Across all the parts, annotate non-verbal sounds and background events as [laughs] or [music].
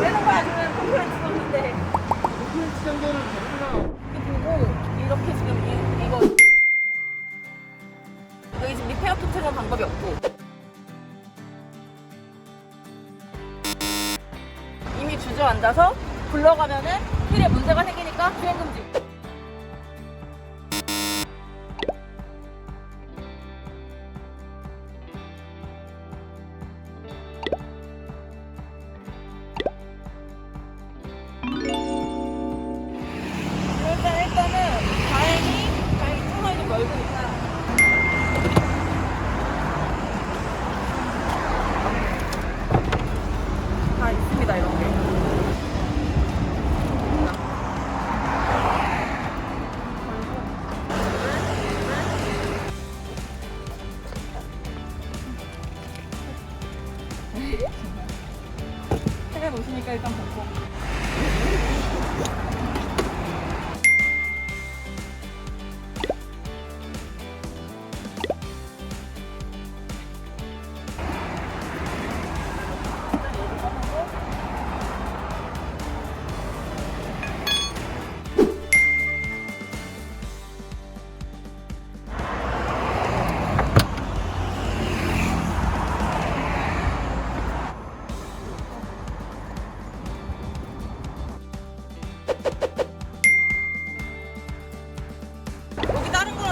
빼는 거야 지금 콘크리트 넣는데 콘크리트 정도는. 그리고 이렇게 지금 이, 이거 여기 지금 리페어 토트는 방법이 없고 이미 주저앉아서 굴러가면은 휠에 문제가 생기니까 주행금지 해가 놓으시니까 일단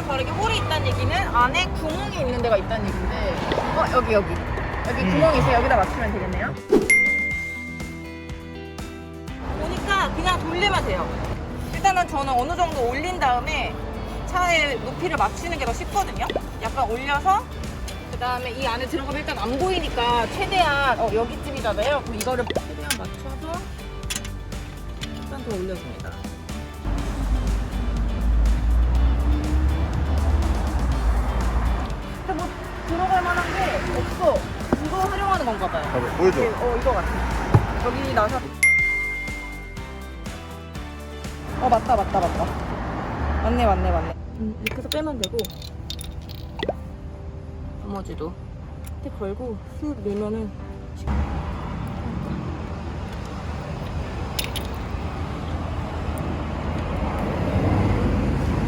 다르게 홀이 있다는 얘기는 안에 구멍이 있는 데가 있다는 얘기인데 어 여기 여기. 여기 음. 구멍이 있어요. 여기다 맞추면 되겠네요. 보니까 그냥 돌리면 돼요. 일단은 저는 어느 정도 올린 다음에 차의 높이를 맞추는 게 더 쉽거든요. 약간 올려서 그 다음에 이 안에 들어가면 일단 안 보이니까 최대한 어 여기쯤이잖아요. 그럼 이거를 최대한 맞춰서 일단 더 올려줍니다 건가 봐요. 봐봐, 보여줘. 이게, 어, 이거 같아. 여기 나서. 어, 맞다, 맞다, 맞다. 맞네, 맞네, 맞네. 음, 이렇게 해서 빼면 되고. 나머지도. 이렇게 걸고 쑥 밀면은.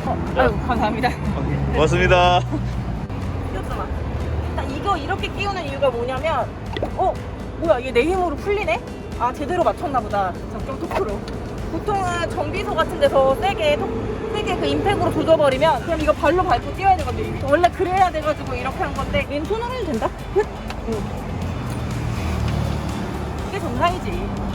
어, 아유, 감사합니다. 고맙습니다. [laughs] 끼웠잖아. 일단 이거 이렇게 끼우는 이유가 뭐냐면, 어, 뭐야, 이게 내 힘으로 풀리네? 아, 제대로 맞췄나 보다. 적정 토크로. 보통은 정비소 같은 데서 세게, 톡- 세게 그 임팩으로 조져버리면, 그럼 이거 발로 밟고 뛰어야 되거든요. 원래 그래야 돼가지고 이렇게 한 건데, 얘는 손으로 해도 된다? 흑! 응. 이게 정상이지.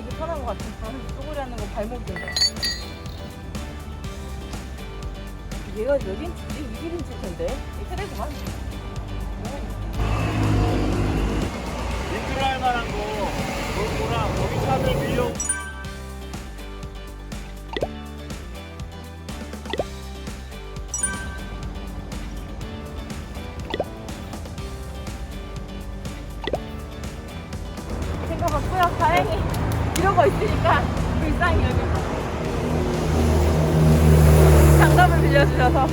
이게 편한 것 같아. 아, 쪼그리 하는 거 발목인데. 얘가 몇 인치지? 20인치 텐데. 이 세대구만. 거 있으니까 불쌍히 여기. 장갑을 빌려주셔서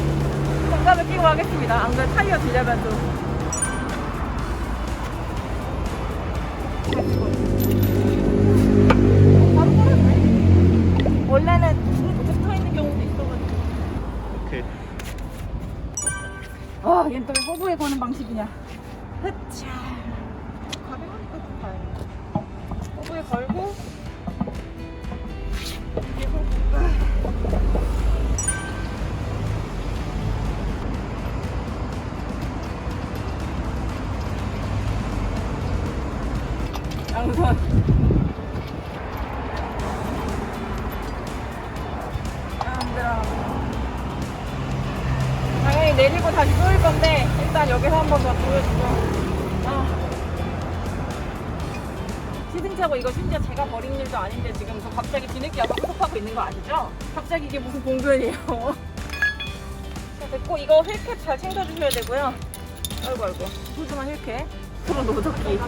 장갑을 끼고 가겠습니다. 안 그래도 타이어 뒤져가지고. 바로 걸었네. 원래는 줄 붙어 있는 경우도 있어가지고. 오케이. 아, 얘는 또 허브에 거는 방식이냐. 흐차. 가벼우니까 좀 다행이다. 허브에 걸고. 여기서 한 번 더 보여주죠. 아. 시승차고 이거 심지어 제가 버린 일도 아닌데 지금 저 갑자기 뒤늦게 와서 수습하고 있는 거 아시죠? 갑자기 이게 무슨 공변이에요. [laughs] 자, 됐고 이거 휠캡 잘 챙겨주셔야 되고요. 아이고 아이고 소중한 휠캡. 앞으로 노젓기.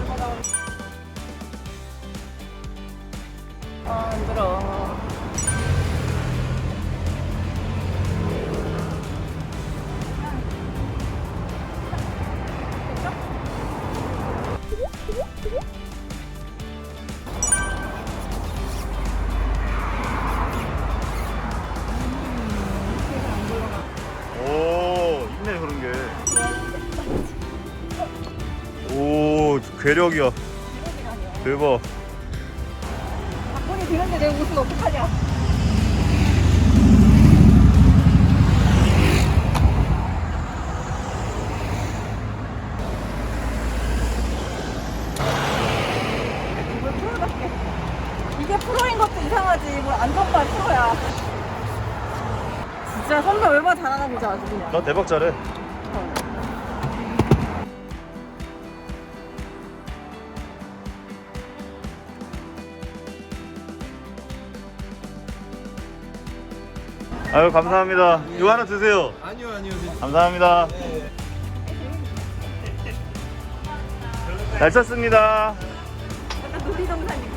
아, 힘들어. 괴력이야. 대박. 박본이 되는데 내가 웃으면 어떡하냐. 이걸 프로답게. 이게 프로인 것도 이상하지. 뭘 안전바 프로야. 진짜 선배 얼마나 잘하나 보자, 아주 그냥. 나 대박 잘해. 아유 감사합니다. 이거 하나 드세요. 아니요 아니요 감사합니다. 잘 쳤습니다. 약간 놀이동산 느낌.